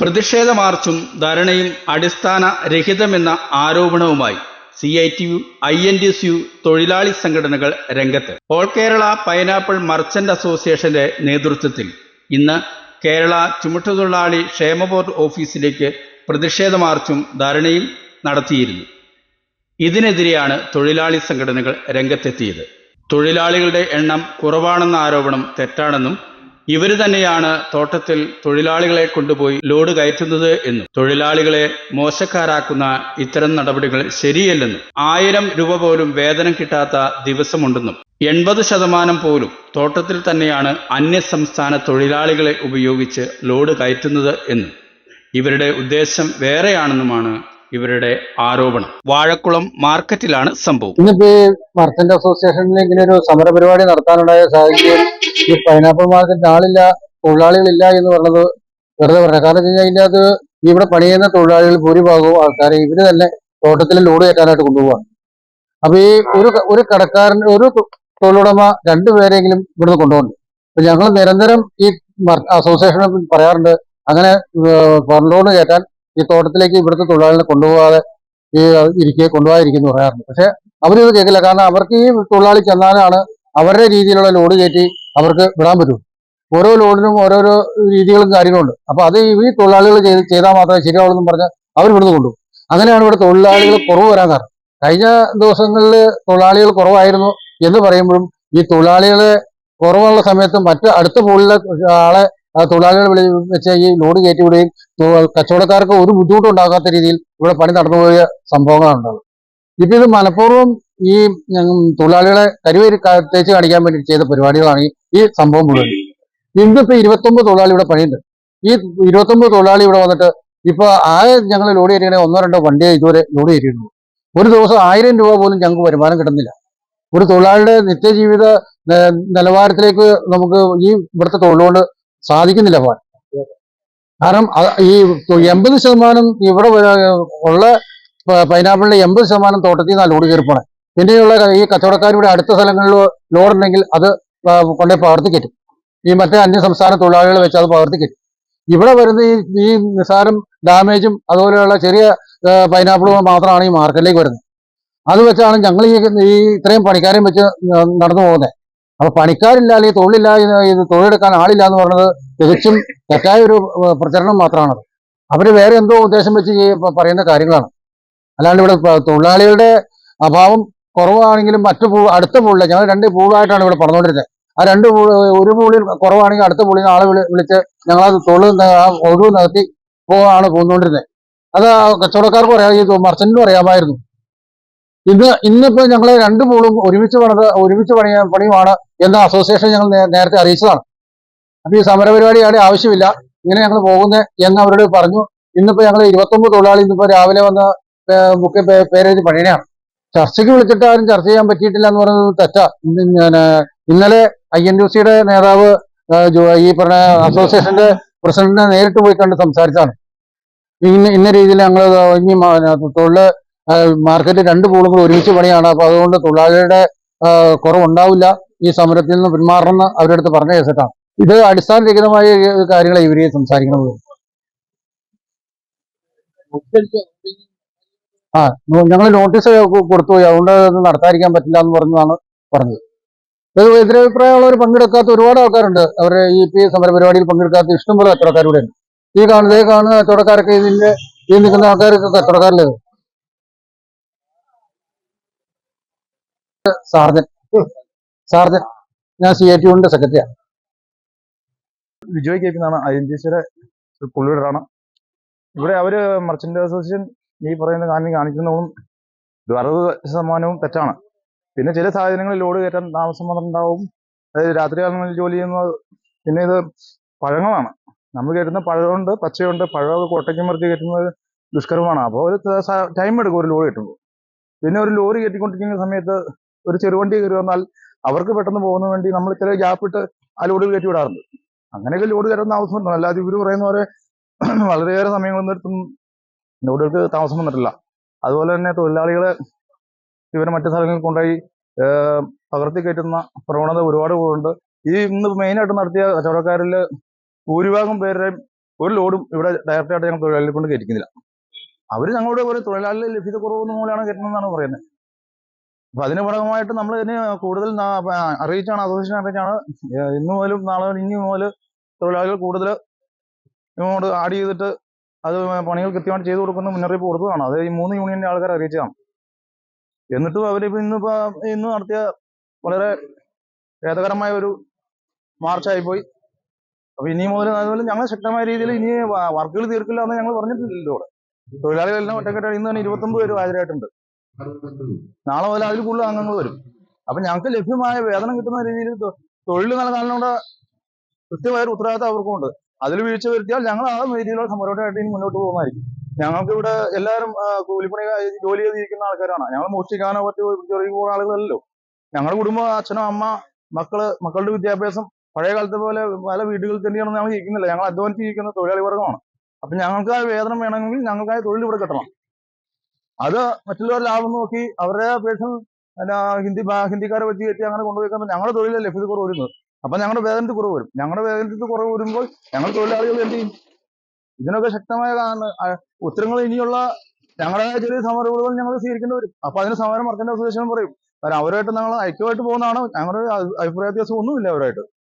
പ്രതിഷേധ മാർച്ചും ധരണയും അടിസ്ഥാന രഹിതമെന്ന ആരോപണവുമായി C I T U I N D C U തൊഴിലാളി സംഘടനകൾ രംഗത്ത്. ഓൾ കേരള പൈനാപ്പിൾ മർച്ചന്റ് അസോസിയേഷന്റെ നേതൃത്വത്തിൽ ഇന്ന് കേരള ചുമട്ടുതൊഴിലാളി ക്ഷേമ ബോർഡ് ഓഫീസിലേക്ക് പ്രതിഷേധ മാർച്ചും ധരണയും നടത്തിയിരുന്നു. ഇതിനെതിരെയാണ് തൊഴിലാളി സംഘടനകൾ രംഗത്തെത്തിയത്. തൊഴിലാളികളുടെ എണ്ണം കുറവാണെന്ന ആരോപണം തെറ്റാണെന്നും ഇവർ തന്നെയാണ് തോട്ടത്തിൽ തൊഴിലാളികളെ കൊണ്ടുപോയി ലോഡ് കയറ്റുന്നത് എന്നും തൊഴിലാളികളെ മോശക്കാരാക്കുന്ന ഇത്തരം നടപടികൾ ശരിയല്ലെന്നും ആയിരം രൂപ പോലും വേതനം കിട്ടാത്ത ദിവസമുണ്ടെന്നും എൺപത് ശതമാനം പോലും തോട്ടത്തിൽ തന്നെയാണ് അന്യസംസ്ഥാന തൊഴിലാളികളെ ഉപയോഗിച്ച് ലോഡ് കയറ്റുന്നത് എന്നും ഇവരുടെ ഉദ്ദേശം വേറെയാണെന്നുമാണ് ഇവരുടെ ആരോപണം. വാഴക്കുളം മാർക്കറ്റിലാണ് സംഭവം. ഇന്നിപ്പോ മർച്ചന്റ് അസോസിയേഷനിൽ ഇങ്ങനെ ഒരു സമര പരിപാടി നടത്താനുണ്ടായ സാഹചര്യം ഈ പൈനാപ്പിൾ മാർക്കറ്റിന് ആളില്ല തൊഴിലാളികളില്ല എന്ന് പറഞ്ഞത് വെറുതെ പറഞ്ഞ കാരണം വെച്ച് കഴിഞ്ഞാൽ അതിന്റെ അത് ഇവിടെ പണി ചെയ്യുന്ന തൊഴിലാളികൾ ഭൂരിഭാഗവും ആൾക്കാരെ ഇവർ തന്നെ തോട്ടത്തിൽ ലോഡ് കയറ്റാനായിട്ട് കൊണ്ടുപോവാണ്. അപ്പൊ ഈ ഒരു ഒരു കടക്കാരൻ ഒരു തൊഴിലുടമ രണ്ടുപേരെങ്കിലും ഇവിടുന്ന് കൊണ്ടുപോകുന്നുണ്ട് അപ്പൊ ഞങ്ങൾ നിരന്തരം ഈ അസോസിയേഷനെ പറയാറുണ്ട് അങ്ങനെ പറഞ്ഞോണ്ട് കയറ്റാൻ ഈ തോട്ടത്തിലേക്ക് ഇവിടുത്തെ തൊഴിലാളികളെ കൊണ്ടുപോകാതെ ഈ ഇരിക്കുക കൊണ്ടുപോകാതിരിക്കുന്നു പറയാറുണ്ട്. പക്ഷെ അവരിത് കേൾക്കില്ല. കാരണം അവർക്ക് ഈ തൊഴിലാളി ചെന്നാലാണ് അവരുടെ രീതിയിലുള്ള ലോഡ് കയറ്റി അവർക്ക് വിടാൻ പറ്റും. ഓരോ ലോഡിനും ഓരോരോ രീതികളും കാര്യങ്ങളുണ്ട് അപ്പൊ അത് ഈ തൊഴിലാളികൾ ചെയ്ത് ചെയ്താൽ മാത്രമേ ശരിയാവുള്ളൂ എന്ന് പറഞ്ഞാൽ അവർ ഇവിടുന്ന് കൊണ്ടുപോകും. അങ്ങനെയാണ് ഇവിടെ തൊഴിലാളികൾ കുറവ് വരാൻ കാരണം. കഴിഞ്ഞ ദിവസങ്ങളിൽ തൊഴിലാളികൾ കുറവായിരുന്നു എന്ന് പറയുമ്പോഴും ഈ തൊഴിലാളികളെ കുറവുള്ള സമയത്ത് മറ്റ് അടുത്ത പൂളിലെ ആളെ വിളി വെച്ച് ഈ ലോഡ് കയറ്റി വിടുകയും തൊ- കച്ചവടക്കാർക്ക് ഒരു ബുദ്ധിമുട്ടും ഉണ്ടാകാത്ത രീതിയിൽ ഇവിടെ പണി നടന്നുപോയ സംഭവങ്ങളാണ് ഉണ്ടായത് ഇപ്പൊ ഇത് മനഃപൂർവം ഈ തൊഴിലാളികളെ കരുവേര് തേച്ച് കാണിക്കാൻ വേണ്ടി ചെയ്ത പരിപാടികളാണ് ഈ- സംഭവം മുഴുവൻ. ഇന്നിപ്പോ ഇരുപത്തൊമ്പത് തൊഴിലാളി ഇവിടെ പണിയുണ്ട്. ഈ ഇരുപത്തൊമ്പത് തൊഴിലാളി ഇവിടെ വന്നിട്ട് ഇപ്പൊ ആകെ ഞങ്ങൾ ലോഡ് കയറ്റിയാണെങ്കിൽ ഒന്നോ രണ്ടോ വണ്ടിയെ ഇതുവരെ ലോഡ് കയറ്റിയിട്ടുണ്ട് ഒരു ദിവസം ആയിരം രൂപ പോലും ഞങ്ങൾക്ക് വരുമാനം കിട്ടുന്നില്ല. ഒരു തൊഴിലാളിയുടെ നിത്യജീവിത നിലവാരത്തിലേക്ക് നമുക്ക് ഈ ഇവിടുത്തെ തൊഴിലുകൊണ്ട് സാധിക്കുന്നില്ല പോകാൻ കാരണം ഈ എൺപത് ശതമാനം ഇവിടെ ഉള്ള പൈനാപ്പിളിന്റെ എൺപത് ശതമാനം തോട്ടത്തിൽ നിന്നാണ് ലോഡ് കയറി പോണേ. പിന്നെയുള്ള ഈ കച്ചവടക്കാർ ഇവിടെ അടുത്ത സ്ഥലങ്ങളിൽ ലോഡ് ഉണ്ടെങ്കിൽ അത് കൊണ്ടേ പകർത്തിക്കറ്റും ഈ മറ്റേ അന്യ സംസ്ഥാന തൊഴിലാളികളെ വെച്ച് അത് പകർത്തി കയറ്റും. ഇവിടെ വരുന്ന ഈ ഈ നിസാരം ഡാമേജും അതുപോലെയുള്ള ചെറിയ പൈനാപ്പിളും മാത്രമാണ് ഈ മാർക്കറ്റിലേക്ക് വരുന്നത്. അത് വെച്ചാണ് ഞങ്ങൾ ഈ ഇത്രയും പണിക്കാരെയും വെച്ച് നടന്നു പോകുന്നത്. അപ്പൊ പണിക്കാരില്ല അല്ലെങ്കിൽ തൊഴിലില്ല തൊഴിലെടുക്കാൻ ആളില്ല എന്ന് പറയുന്നത് തികച്ചും തെറ്റായ ഒരു പ്രചരണം മാത്രമാണ്. അവർ വേറെ എന്തോ ഉദ്ദേശം വെച്ച് ഈ പറയുന്ന കാര്യങ്ങളാണ്. അല്ലാണ്ട് ഇവിടെ തൊഴിലാളികളുടെ അഭാവം കുറവാണെങ്കിലും മറ്റു പൂ അടുത്ത പൂളിലെ ഞങ്ങൾ രണ്ട് പൂളായിട്ടാണ് ഇവിടെ പറഞ്ഞുകൊണ്ടിരുന്നത്. ആ രണ്ട് ഒരു പൂളിൽ കുറവാണെങ്കിൽ അടുത്ത പൂളിൽ നിന്ന് ആളെ വിളി വിളിച്ച് ഞങ്ങൾ അത് തൊഴിൽ ആ ഒഴിവ് നികത്തി പോവാണ് പോന്നുകൊണ്ടിരുന്നത്. അത് കച്ചവടക്കാർക്കും അറിയാം ഈ മർച്ചന്റിനും അറിയാമായിരുന്നു. ഇന്ന് ഇന്നിപ്പോ ഞങ്ങൾ രണ്ട് പൂളും ഒരുമിച്ച് പണിത് ഒരുമിച്ച് പണിയ പണിയുമാണ് എന്ന അസോസിയേഷൻ ഞങ്ങൾ നേരത്തെ അറിയിച്ചതാണ്. അപ്പൊ ഈ സമരപരിപാടിയുടെ ആവശ്യമില്ല. ഇങ്ങനെ ഞങ്ങൾ പോകുന്നത് എന്ന് അവരോട് പറഞ്ഞു. ഇന്നിപ്പോ ഞങ്ങൾ ഇരുപത്തൊമ്പത് തൊഴിലാളി ഇന്നിപ്പോ രാവിലെ വന്ന മുഖ്യ പേരെഴുതി പണിയണയാണ്. ചർച്ചയ്ക്ക് വിളിച്ചിട്ട് ആരും ചർച്ച ചെയ്യാൻ പറ്റിയിട്ടില്ല എന്ന് പറയുന്നത് തെറ്റാ. ഇന്ന് ഇന്നലെ ഐ എൻ യു സിയുടെ നേതാവ് ഈ പറഞ്ഞ അസോസിയേഷന്റെ പ്രസിഡന്റിനെ നേരിട്ട് പോയി കണ്ട് സംസാരിച്ചാണ് ഇന്ന ഇന്ന രീതിയിൽ ഞങ്ങൾ ഇനി മ- തൊഴിൽ ആ, മാർക്കറ്റ് രണ്ട് പൂളും കൂടി ഒരുമിച്ച് പണിയാണ്. അപ്പൊ അതുകൊണ്ട് തൊഴിലാളികളുടെ കുറവുണ്ടാവില്ല. ഈ സമരത്തിൽ നിന്ന് പിന്മാറണമെന്ന് അവരുടെ അടുത്ത് പറഞ്ഞ കേസിട്ടാണ് ഇത് അടിസ്ഥാനരഹിതമായ കാര്യങ്ങളെ ഇവർ സംസാരിക്കുന്നത്. ആ ഞങ്ങൾ നോട്ടീസ് കൊടുത്തു അതുകൊണ്ട് അത് നടത്താതിരിക്കാൻ പറ്റില്ല എന്ന് പറഞ്ഞതാണ് പറഞ്ഞത്. ഇത് എതിരഭിപ്രായമുള്ളവർ പങ്കെടുക്കാത്ത ഒരുപാട് ആൾക്കാരുണ്ട്. അവരെ ഈ പി സമര പരിപാടിയിൽ പങ്കെടുക്കാത്ത ഇഷ്ടംപോലെ കച്ചവടക്കാരുടെ ഉണ്ട് ഈ കാണുന്ന കാണുന്ന കച്ചവടക്കാരൊക്കെ ഇതിന്റെ ഈ നിൽക്കുന്ന ആൾക്കാരൊക്കെ കച്ചവടക്കാരിൽ സാർജൻ. സാർജൻ ഞാൻ സി ഐ ടി യൂണിന്റെ സെക്രട്ടറിയാണ്. വിജയ് കെ പി എന്നാണ് ഐ എൻ ടി സിയുടെ പുള്ളിയുടേതാണ് ഇവിടെ അവർ മർച്ചന്റ് അസോസിയേഷൻ ഈ പറയുന്ന കാര്യം കാണിക്കുന്നതും അറുപത് ശതമാനവും തെറ്റാണ്. പിന്നെ ചില സാഹചര്യങ്ങളിൽ ലോഡ് കയറ്റാൻ താമസം വന്നിട്ടുണ്ടാവും. അതായത് രാത്രി കാലങ്ങളിൽ ജോലി ചെയ്യുന്നത് പിന്നെ ഇത് പഴങ്ങളാണ്. നമ്മൾ കയറ്റുന്ന പഴമുണ്ട് പച്ചയുണ്ട് പഴമൊക്കെ കൊട്ടയ്ക്ക് മറിച്ച് കയറ്റുന്നത് ദുഷ്കരമാണ്. അപ്പോൾ ഒരു ടൈം എടുക്കും ഒരു ലോറി കയറ്റുമ്പോൾ. പിന്നെ ഒരു ലോറി കയറ്റിക്കൊണ്ടിരിക്കുന്ന സമയത്ത് ഒരു ചെറുവണ്ടി കയറി വന്നാൽ അവർക്ക് പെട്ടെന്ന് പോകുന്ന വേണ്ടി നമ്മൾ ഇത്ര ഗ്യാപ്പ് ഇട്ട് ആ ലോഡ് കയറ്റി വിടാറുണ്ട്. അങ്ങനെയൊക്കെ ലോഡ് കയറുന്ന ആവശ്യമുണ്ട്? അല്ലാതെ ഇവർ പറയുന്ന പോലെ വളരെയേറെ സമയങ്ങളൊന്നും എടുത്തും ലോഡുകൾക്ക് താമസം വന്നിട്ടില്ല. അതുപോലെ തന്നെ തൊഴിലാളികളെ ഇവരെ മറ്റു സ്ഥലങ്ങളിൽ കൊണ്ടുപോയി പകർത്തി കയറ്റുന്ന പ്രവണത ഒരുപാട് ഉണ്ട് ഈ ഇന്ന് മെയിനായിട്ട് നടത്തിയ കച്ചവടക്കാരിൽ ഭൂരിഭാഗം പേരുടെയും ഒരു ലോഡും ഇവിടെ ഡയറക്റ്റായിട്ട് ഞങ്ങൾ തൊഴിലാളികളെ കൊണ്ട് കയറ്റിക്കുന്നില്ല. അവർ ഞങ്ങളുടെ ഒരു തൊഴിലാളികളെ ലഭ്യത കുറവ് മൂലമാണ് കയറ്റുന്നതെന്നാണ് പറയുന്നത്. അപ്പൊ അതിന് ഭാഗമായിട്ട് നമ്മൾ ഇതിനെ കൂടുതൽ അറിയിച്ചാണ് അസോസിയേഷൻ അറിയിച്ചാണ് ഇന്നു മുതലും നാളെ ഇനി മുതൽ തൊഴിലാളികൾ കൂടുതൽ ഇങ്ങോട്ട് ആഡ് ചെയ്തിട്ട് അത് പണികൾ കൃത്യമായിട്ട് ചെയ്തു കൊടുക്കുന്ന മുന്നറിയിപ്പ് കൊടുത്തതാണ്. അത് ഈ മൂന്ന് യൂണിയന്റെ ആൾക്കാർ അറിയിച്ചതാണ്. എന്നിട്ടും അവരിപ്പോ ഇന്നിപ്പോ ഇന്ന് നടത്തിയ വളരെ ഖേദകരമായ ഒരു മാർച്ചായിപ്പോയി അപ്പൊ ഇനി മുതൽ അതുപോലെ ഞങ്ങൾ ശക്തമായ രീതിയിൽ ഇനി വർക്കുകൾ തീർക്കില്ല എന്ന് ഞങ്ങൾ പറഞ്ഞിട്ടില്ലല്ലോ ഇവിടെ. തൊഴിലാളികളെല്ലാം ഒറ്റക്കെട്ടാണ് ഇന്ന് തന്നെ ഇരുപത്തൊമ്പത് പേര് ഹാജരായിട്ടുണ്ട്. നാളെ മുതൽ അതിൽ കൂടുതൽ അംഗങ്ങൾ വരും. അപ്പൊ ഞങ്ങൾക്ക് ലഭ്യമായ വേതനം കിട്ടുന്ന രീതിയിൽ തൊഴിൽ നൽകാനുള്ള കൃത്യമായ ഒരു ഉത്തരവാദിത്തം അവർക്കുണ്ട് അതിൽ വീഴ്ച വരുത്തിയാൽ ഞങ്ങൾ ആ രീതിയിലുള്ള സമരമായിട്ട് ഇനി മുന്നോട്ട് പോകുന്നതായിരിക്കും ഞങ്ങൾക്ക് ഇവിടെ എല്ലാവരും കൂലിപ്പണി ജോലി ചെയ്തിരിക്കുന്ന ആൾക്കാരാണ്. ഞങ്ങൾ മോഷ്ടിക്കാനോ മറ്റു ചെറിയ പോകുന്ന ആളുകളല്ലോ ഞങ്ങളുടെ കുടുംബം അച്ഛനോ അമ്മ മക്കൾ മക്കളുടെ വിദ്യാഭ്യാസം പഴയ കാലത്തെ പോലെ പല വീടുകളിൽ തന്നെയാണ് ഞങ്ങൾ ജീവിക്കുന്നില്ല ഞങ്ങൾ അധ്വാനിച്ച് ജീവിക്കുന്ന തൊഴിലാളി വർഗമാണ്. അപ്പൊ ഞങ്ങൾക്ക് വേതനം വേണമെങ്കിൽ ഞങ്ങൾക്കായ തൊഴിൽ ഇവിടെ കിട്ടണം. അത് മറ്റുള്ളവർ ലാഭം നോക്കി അവരുടെ പേഴ്സണൽ ഹിന്ദി ഹിന്ദിക്കാരെ വെച്ച് കയറ്റി അങ്ങനെ കൊണ്ടുപോയി ഞങ്ങളുടെ തൊഴിലല്ലേ ലഭ്യത കുറവ് വരുന്നത്. അപ്പൊ ഞങ്ങളുടെ വേതനത്തിൽ കുറവ് വരും. ഞങ്ങളുടെ വേതനത്തിൽ കുറവ് വരുമ്പോൾ ഞങ്ങൾ തൊഴിലാളികൾ എന്ത് ചെയ്യും? ഇതിനൊക്കെ ശക്തമായ ഉത്തരങ്ങൾ ഇനിയുള്ള ഞങ്ങളുടെ ചെറിയ സമരങ്ങൾ ഞങ്ങൾ സ്വീകരിക്കേണ്ടി വരും. അപ്പൊ അതിന് സമരം മറക്കേണ്ട അസോസിയേഷൻ പറയും. കാരണം അവരുമായിട്ട് ഞങ്ങൾ ഐക്യമായിട്ട് പോകുന്നതാണ് ഞങ്ങളുടെ അഭി- അഭിപ്രായ വ്യത്യാസം ഒന്നുമില്ല അവരായിട്ട്